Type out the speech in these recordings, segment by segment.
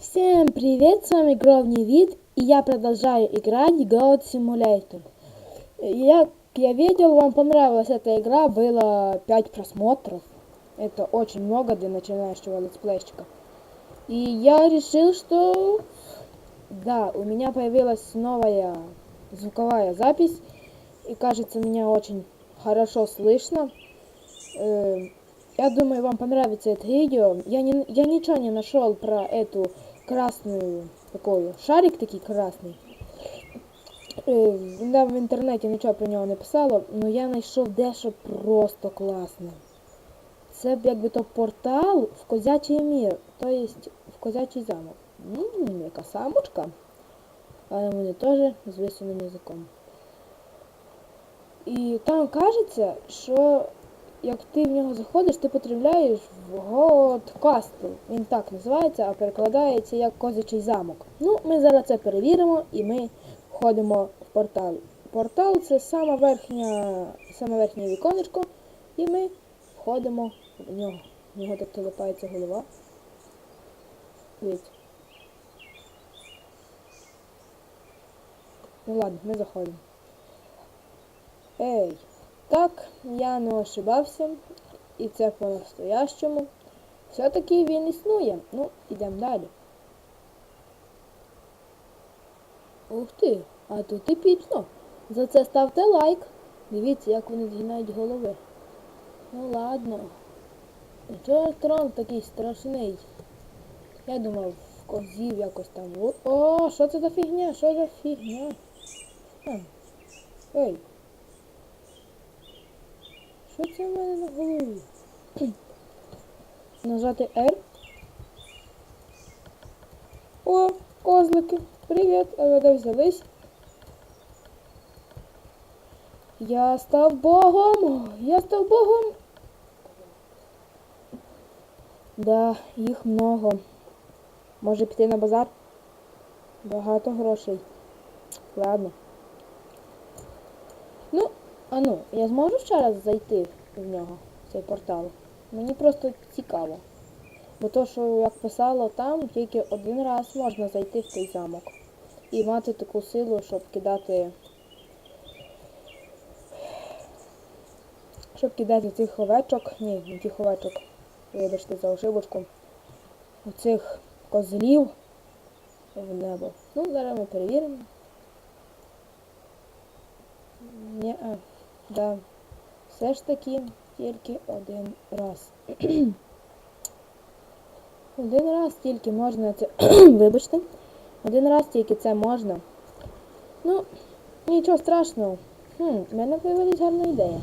Всем привет, с вами Гровний Вид, и я продолжаю играть Goat Simulator. Я, я видел, вам понравилась эта игра, было 5 просмотров. Это очень много для начинающего летсплейщика. И я решил, что... Да, у меня появилась новая звуковая запись, и кажется, меня очень хорошо слышно. Э, я думаю, вам понравится это видео. Я, не, я ничего не нашел про эту красную такую шарик такий красний. Е, да, в інтернеті нічого про нього не писало, але я знайшов дещо просто класне. Це б якби то портал в козячий мір, тобто в козячий замок. Ммм, яка самочка. Але вони теж з висуненим язиком. І там кажеться, що як ти в нього заходиш, ти потрапляєш в Castle. Він так називається, а перекладається як козячий замок. Ну, ми зараз це перевіримо і ми входимо в портал. Портал це саме верхня, саме верхнє віконечко, і ми входимо в нього. В нього так телепається голова. Дивіться. Ну ладно, ми заходимо. Ей! Так, я не ошибався, і це по-настоящому. Все-таки він існує. Ну, йдемо далі. Ух ти, а тут епічно. За це ставте лайк. Дивіться, як вони згинають голови. Ну ладно. Чого трон такий страшний? Я думав, в козів якось там. О, що це за фігня? Що за фігня? А. Що це в мене на голові? Нажати R. О, козлики. Привіт, а ви де взялись? Я став богом! Я став богом! Да, їх много. Може піти на базар? Багато грошей. Ладно. А ну, я зможу ще раз зайти в нього, в цей портал? Мені просто цікаво. Бо то, що як писало там, тільки один раз можна зайти в той замок. І мати таку силу, щоб кидати. Щоб кидати цих овечок. Ні, не тих овечок. Вибачте за ошибочку. Оцих козлів в небо. Ну, зараз ми перевіримо. Ні, а. Да. Все ж таки тільки один раз. один раз тільки можна це. Вибачте. Один раз тільки це можна. Ну, нічого страшного. Хм, в мене появилась гарна ідея.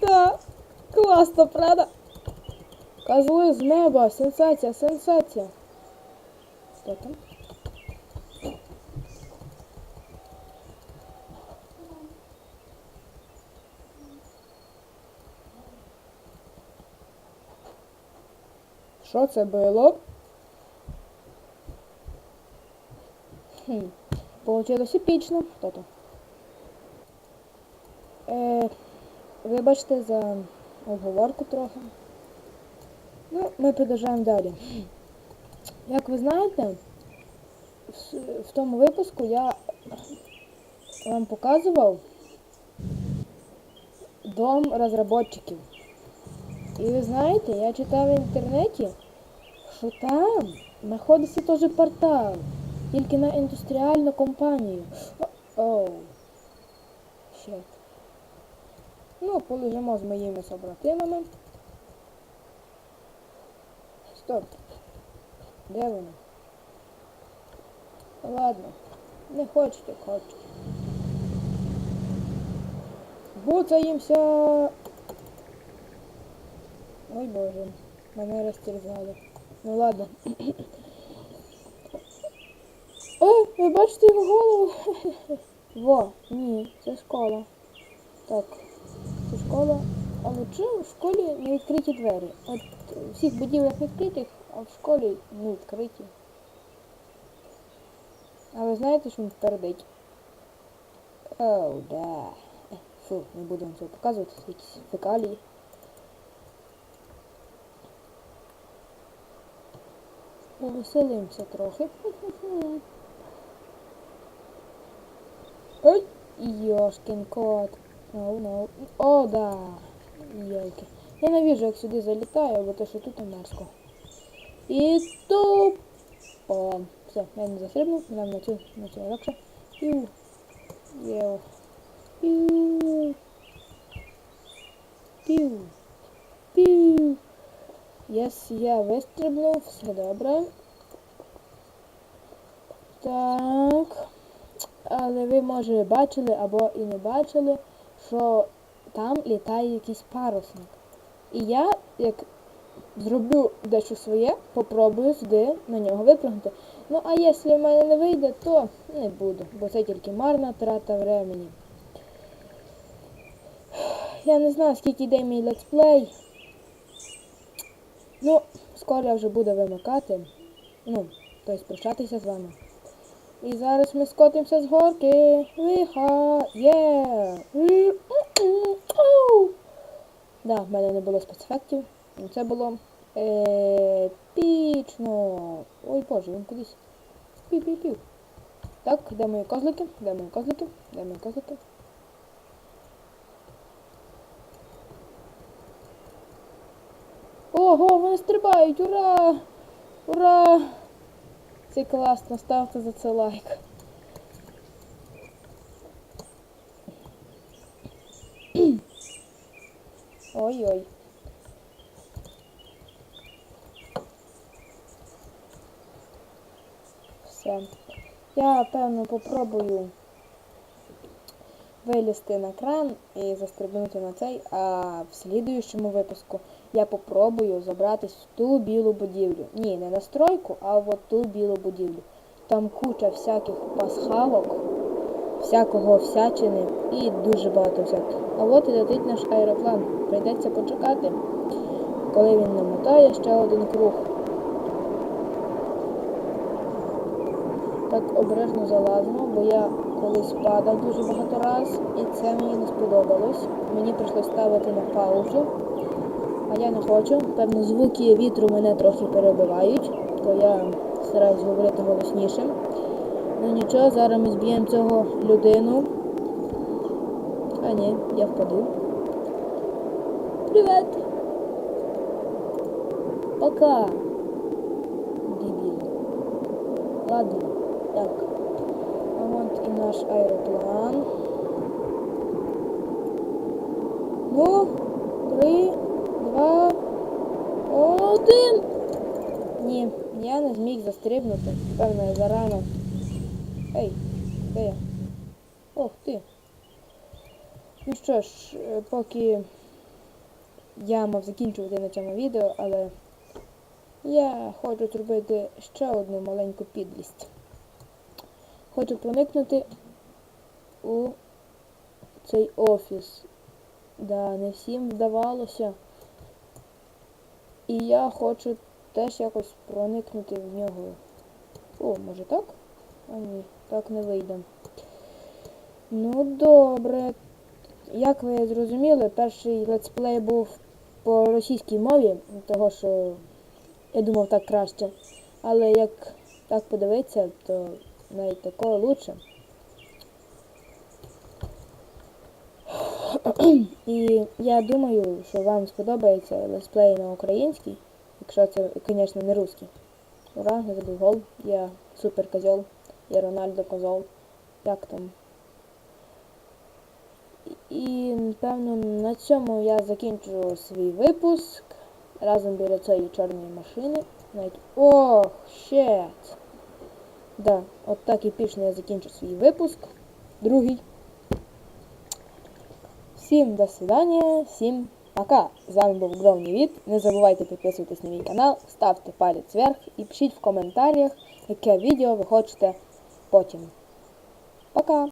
Да, класно, правда? Козли з неба, сенсація, сенсація. Хто там? Що це було? Хм, Получилось епічно. Хто то? Е, вибачте за оговорку трохи. Ну, ми продовжуємо далі. Як ви знаєте, в, в тому випуску я вам показував дом розробників. І ви знаєте, я читав в інтернеті, що там знаходиться теж портал, тільки на індустріальну компанію. Оу. Щет. Ну, полежимо з моїми собратимами. Стоп. Де вони? Ладно, не хочете, хочете. Буцаємося. Ой боже, мене розтерзали. Ну ладно. О, ви бачите його голову? Во, ні, це школа. Так, це школа. Але чому в школі не відкриті двері? От у всіх будівлях відкритих, а в школі не відкриті. А ви знаєте, що він твердить? Оу, да. Фу, не вам цього показувати, це якісь фекалії. Повеселимося трохи. Ой, йошкін кот. No, no. О, да. Йойки. Я навіжу, як сюди залітаю, бо то що тут мерзко. І туп. О, все, я не застрибнув, нам на цю, на цю легше. Пів. Єу. Пів. Пів. Єс, я вистрибнув, все добре. Так. Але ви, може, бачили або і не бачили, що там літає якийсь парусник. І я, як зроблю дещо своє, попробую сюди на нього випрыгнути. Ну, а якщо в мене не вийде, то не буду, бо це тільки марна трата времени. Я не знаю, скільки йде мій летсплей. Ну, скоро вже буду вимикати. Ну, тобто прощатися з вами. І зараз ми скотимося з горки. Виха! Є! Да, в мене не було спецефектів. Це було епічно. Ой боже, він кудись. Пів-пів-пів. Так, де мої козлики? Де мої козлики? Де мої козлики? Ого, вони стрибають! Ура! Ура! Це класно, ставте за це лайк. Ой-ой. Все. Я, певно, попробую вилізти на кран і застрибнути на цей, а в слідуючому випуску я попробую забратись в ту білу будівлю. Ні, не на стройку, а в ту білу будівлю. Там куча всяких пасхалок, всякого всячини і дуже багато всяких. А от і летить наш аероплан. Прийдеться почекати, коли він намотає ще один круг. Так обережно залазимо, бо я колись падав дуже багато раз, і це мені не сподобалось. Мені прийшлось ставити на паузу, я не хочу. Певно, звуки вітру мене трохи перебивають, то я стараюсь говорити голосніше. Ну нічого, зараз ми зб'ємо цього людину. А ні, я впаду. Привет! Пока! Дебіл. Ладно, так. А от і наш аероплан. Ну, три, два, один. Ні, я не зміг застрибнути. Певно, я зарано. Ей, де я? Ох ти. Ну що ж, е, поки я мав закінчувати на цьому відео, але я хочу зробити ще одну маленьку підлість. Хочу проникнути у цей офіс. Да, не всім вдавалося. І я хочу теж якось проникнути в нього. О, може так? А ні, так не вийде. Ну, добре. Як ви зрозуміли, перший летсплей був по російській мові, того що я думав так краще. Але як так подивитися, то навіть такого лучше. І я думаю, що вам сподобається летсплей на українській, якщо це, звісно, не русський. Ура, я забив гол, я супер козьол, я Рональдо козол. Як там? І, напевно, на цьому я закінчу свій випуск разом біля цієї чорної машини. Навіть... Ох, щет! Да, от так епічно я закінчу свій випуск. Другий. Всім до свидання, всім пока. З вами був Громний Від. Не забувайте підписуватись на мій канал, ставте палець вверх і пишіть в коментарях, яке відео ви хочете потім. Пока!